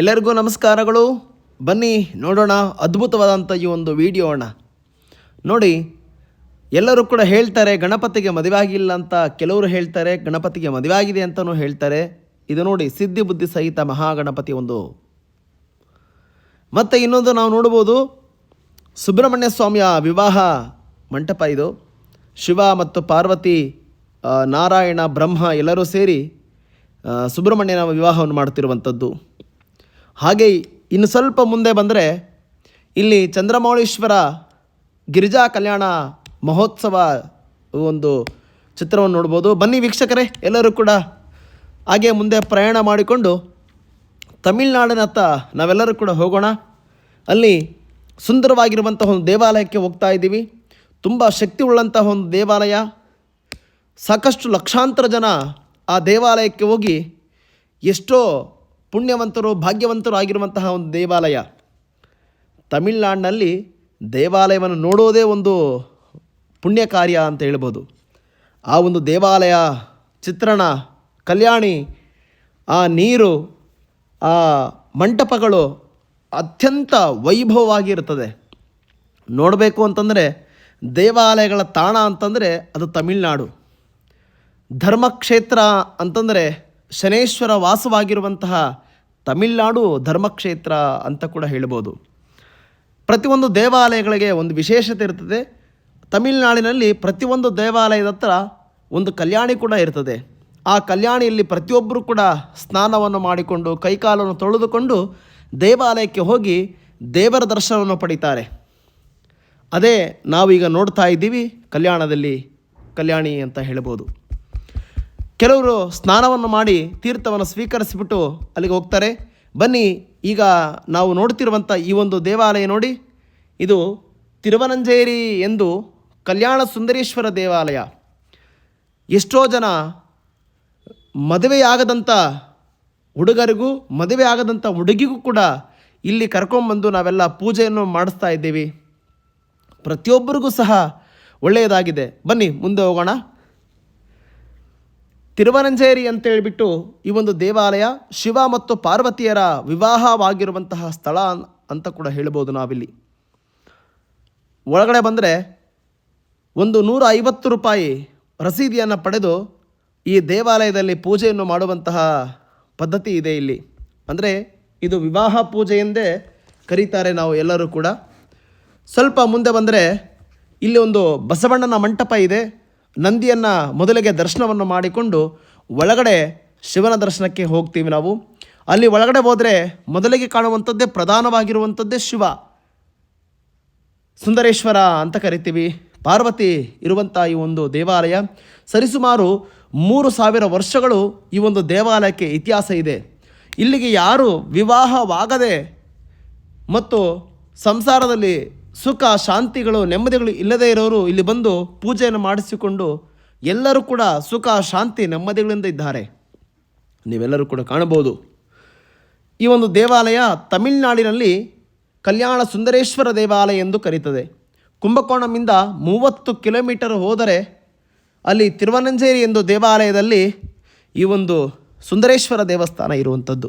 ಎಲ್ಲರಿಗೂ ನಮಸ್ಕಾರಗಳು. ಬನ್ನಿ ನೋಡೋಣ ಅದ್ಭುತವಾದಂಥ ಈ ಒಂದು ವಿಡಿಯೋಣ ನೋಡಿ, ಎಲ್ಲರೂ ಕೂಡ ಹೇಳ್ತಾರೆ, ಗಣಪತಿಗೆ ಮದುವೆ ಆಗಿಲ್ಲ ಅಂತ ಕೆಲವರು ಹೇಳ್ತಾರೆ, ಗಣಪತಿಗೆ ಮದುವೆ ಆಗಿದೆ ಅಂತಲೂ ಹೇಳ್ತಾರೆ. ಇದು ನೋಡಿ, ಸಿದ್ಧಿ ಬುದ್ಧಿ ಸಹಿತ ಮಹಾಗಣಪತಿ ಒಂದು. ಮತ್ತು ಇನ್ನೊಂದು ನಾವು ನೋಡ್ಬೋದು ಸುಬ್ರಹ್ಮಣ್ಯ ಸ್ವಾಮಿಯ ವಿವಾಹ ಮಂಟಪ ಇದು. ಶಿವ ಮತ್ತು ಪಾರ್ವತಿ ನಾರಾಯಣ, ಬ್ರಹ್ಮ ಎಲ್ಲರೂ ಸೇರಿ ಸುಬ್ರಹ್ಮಣ್ಯನ ವಿವಾಹವನ್ನು ಮಾಡುತ್ತಿರುವಂಥದ್ದು. ಹಾಗೆ ಇನ್ನು ಸ್ವಲ್ಪ ಮುಂದೆ ಬಂದರೆ ಇಲ್ಲಿ ಚಂದ್ರಮೌಳೇಶ್ವರ ಗಿರಿಜಾ ಕಲ್ಯಾಣ ಮಹೋತ್ಸವ ಒಂದು ಚಿತ್ರವನ್ನು ನೋಡ್ಬೋದು. ಬನ್ನಿ ವೀಕ್ಷಕರೇ, ಎಲ್ಲರೂ ಕೂಡ ಹಾಗೆ ಮುಂದೆ ಪ್ರಯಾಣ ಮಾಡಿಕೊಂಡು ತಮಿಳ್ನಾಡಿನತ್ತ ನಾವೆಲ್ಲರೂ ಕೂಡ ಹೋಗೋಣ. ಅಲ್ಲಿ ಸುಂದರವಾಗಿರುವಂಥ ಒಂದು ದೇವಾಲಯಕ್ಕೆ ಹೋಗ್ತಾ ಇದ್ದೀವಿ. ತುಂಬ ಶಕ್ತಿ ಉಳ್ಳಂತಹ ಒಂದು ದೇವಾಲಯ. ಸಾಕಷ್ಟು ಲಕ್ಷಾಂತರ ಜನ ಆ ದೇವಾಲಯಕ್ಕೆ ಹೋಗಿ ಎಷ್ಟೋ ಪುಣ್ಯವಂತರು, ಭಾಗ್ಯವಂತರು ಆಗಿರುವಂತಹ ಒಂದು ದೇವಾಲಯ. ತಮಿಳ್ನಾಡಿನಲ್ಲಿ ದೇವಾಲಯವನ್ನು ನೋಡೋದೇ ಒಂದು ಪುಣ್ಯ ಕಾರ್ಯ ಅಂತ ಹೇಳ್ಬೋದು. ಆ ಒಂದು ದೇವಾಲಯ, ಚಿತ್ರಣ, ಕಲ್ಯಾಣಿ, ಆ ನೀರು, ಆ ಮಂಟಪಗಳು ಅತ್ಯಂತ ವೈಭವವಾಗಿರುತ್ತದೆ. ನೋಡಬೇಕು ಅಂತಂದರೆ ದೇವಾಲಯಗಳ ತಾಣ ಅಂತಂದರೆ ಅದು ತಮಿಳ್ನಾಡು. ಧರ್ಮಕ್ಷೇತ್ರ ಅಂತಂದರೆ ಶನೇಶ್ವರ ವಾಸವಾಗಿರುವಂತಹ ತಮಿಳ್ನಾಡು ಧರ್ಮಕ್ಷೇತ್ರ ಅಂತ ಕೂಡ ಹೇಳ್ಬೋದು. ಪ್ರತಿಯೊಂದು ದೇವಾಲಯಗಳಿಗೆ ಒಂದು ವಿಶೇಷತೆ ಇರ್ತದೆ. ತಮಿಳುನಾಡಿನಲ್ಲಿ ಪ್ರತಿಯೊಂದು ದೇವಾಲಯದ ಹತ್ರ ಒಂದು ಕಲ್ಯಾಣಿ ಕೂಡ ಇರ್ತದೆ. ಆ ಕಲ್ಯಾಣಿಯಲ್ಲಿ ಪ್ರತಿಯೊಬ್ಬರು ಕೂಡ ಸ್ನಾನವನ್ನು ಮಾಡಿಕೊಂಡು ಕೈಕಾಲನ್ನು ತೊಳೆದುಕೊಂಡು ದೇವಾಲಯಕ್ಕೆ ಹೋಗಿ ದೇವರ ದರ್ಶನವನ್ನು ಪಡಿತಾರೆ. ಅದೇ ನಾವೀಗ ನೋಡ್ತಾ ಇದ್ದೀವಿ ಕಲ್ಯಾಣದಲ್ಲಿ ಕಲ್ಯಾಣಿ ಅಂತ ಹೇಳ್ಬೋದು. ಕೆಲವರು ಸ್ನಾನವನ್ನು ಮಾಡಿ ತೀರ್ಥವನ್ನು ಸ್ವೀಕರಿಸಿಬಿಟ್ಟು ಅಲ್ಲಿಗೆ ಹೋಗ್ತಾರೆ. ಬನ್ನಿ, ಈಗ ನಾವು ನೋಡ್ತಿರುವಂಥ ಈ ಒಂದು ದೇವಾಲಯ ನೋಡಿ. ಇದು ತಿರುವನಂಜೇರಿ ಎಂದು ಕಲ್ಯಾಣ ಸುಂದರೇಶ್ವರ ದೇವಾಲಯ. ಎಷ್ಟೋ ಜನ ಮದುವೆಯಾಗದಂಥ ಹುಡುಗರಿಗೂ ಮದುವೆ ಆಗದಂಥ ಹುಡುಗಿಗೂ ಕೂಡ ಇಲ್ಲಿ ಕರ್ಕೊಂಬಂದು ನಾವೆಲ್ಲ ಪೂಜೆಯನ್ನು ಮಾಡಿಸ್ತಾ ಇದ್ದೀವಿ. ಪ್ರತಿಯೊಬ್ಬರಿಗೂ ಸಹ ಒಳ್ಳೆಯದಾಗಿದೆ. ಬನ್ನಿ, ಮುಂದೆ ಹೋಗೋಣ. ತಿರುವನಂಜೇರಿ ಅಂತೇಳಿಬಿಟ್ಟು ಈ ಒಂದು ದೇವಾಲಯ ಶಿವ ಮತ್ತು ಪಾರ್ವತಿಯರ ವಿವಾಹವಾಗಿರುವಂತಹ ಸ್ಥಳ ಅಂತ ಕೂಡ ಹೇಳ್ಬೋದು ನಾವಿಲ್ಲಿ. ಒಳಗಡೆ ಬಂದರೆ ಒಂದು ನೂರ ಐವತ್ತು ರೂಪಾಯಿ ರಸೀದಿಯನ್ನು ಪಡೆದು ಈ ದೇವಾಲಯದಲ್ಲಿ ಪೂಜೆಯನ್ನು ಮಾಡುವಂತಹ ಪದ್ಧತಿ ಇದೆ ಇಲ್ಲಿ. ಅಂದರೆ ಇದು ವಿವಾಹ ಪೂಜೆ ಎಂದೇ ಕರೀತಾರೆ ನಾವು ಎಲ್ಲರೂ ಕೂಡ. ಸ್ವಲ್ಪ ಮುಂದೆ ಬಂದರೆ ಇಲ್ಲಿ ಒಂದು ಬಸವಣ್ಣನ ಮಂಟಪ ಇದೆ. ನಂದಿಯನ್ನು ಮೊದಲಿಗೆ ದರ್ಶನವನ್ನು ಮಾಡಿಕೊಂಡು ಒಳಗಡೆ ಶಿವನ ದರ್ಶನಕ್ಕೆ ಹೋಗ್ತೀವಿ ನಾವು. ಅಲ್ಲಿ ಒಳಗಡೆ ಹೋದರೆ ಮೊದಲಿಗೆ ಕಾಣುವಂಥದ್ದೇ ಪ್ರಧಾನವಾಗಿರುವಂಥದ್ದೇ ಶಿವ. ಸುಂದರೇಶ್ವರ ಅಂತ ಕರಿತೀವಿ. ಪಾರ್ವತಿ ಇರುವಂಥ ಈ ಒಂದು ದೇವಾಲಯ ಸರಿಸುಮಾರು ಮೂರು ಸಾವಿರ ವರ್ಷಗಳು ಈ ಒಂದು ದೇವಾಲಯಕ್ಕೆ ಇತಿಹಾಸ ಇದೆ. ಇಲ್ಲಿಗೆ ಯಾರು ವಿವಾಹವಾಗದೆ ಮತ್ತು ಸಂಸಾರದಲ್ಲಿ ಸುಖ, ಶಾಂತಿಗಳು, ನೆಮ್ಮದಿಗಳು ಇಲ್ಲದೇ ಇರೋರು ಇಲ್ಲಿ ಬಂದು ಪೂಜೆಯನ್ನು ಮಾಡಿಸಿಕೊಂಡು ಎಲ್ಲರೂ ಕೂಡ ಸುಖ, ಶಾಂತಿ, ನೆಮ್ಮದಿಗಳಿಂದ ಇದ್ದಾರೆ. ನೀವೆಲ್ಲರೂ ಕೂಡ ಕಾಣಬಹುದು. ಈ ಒಂದು ದೇವಾಲಯ ತಮಿಳುನಾಡಿನಲ್ಲಿ ಕಲ್ಯಾಣ ಸುಂದರೇಶ್ವರ ದೇವಾಲಯ ಎಂದು ಕರೀತದೆ. ಕುಂಭಕೋಣಮಿಂದ ಮೂವತ್ತು ಕಿಲೋಮೀಟರ್ ಹೋದರೆ ಅಲ್ಲಿ ತಿರುವನಂಜೇರಿ ಎಂದು ದೇವಾಲಯದಲ್ಲಿ ಈ ಒಂದು ಸುಂದರೇಶ್ವರ ದೇವಸ್ಥಾನ ಇರುವಂಥದ್ದು.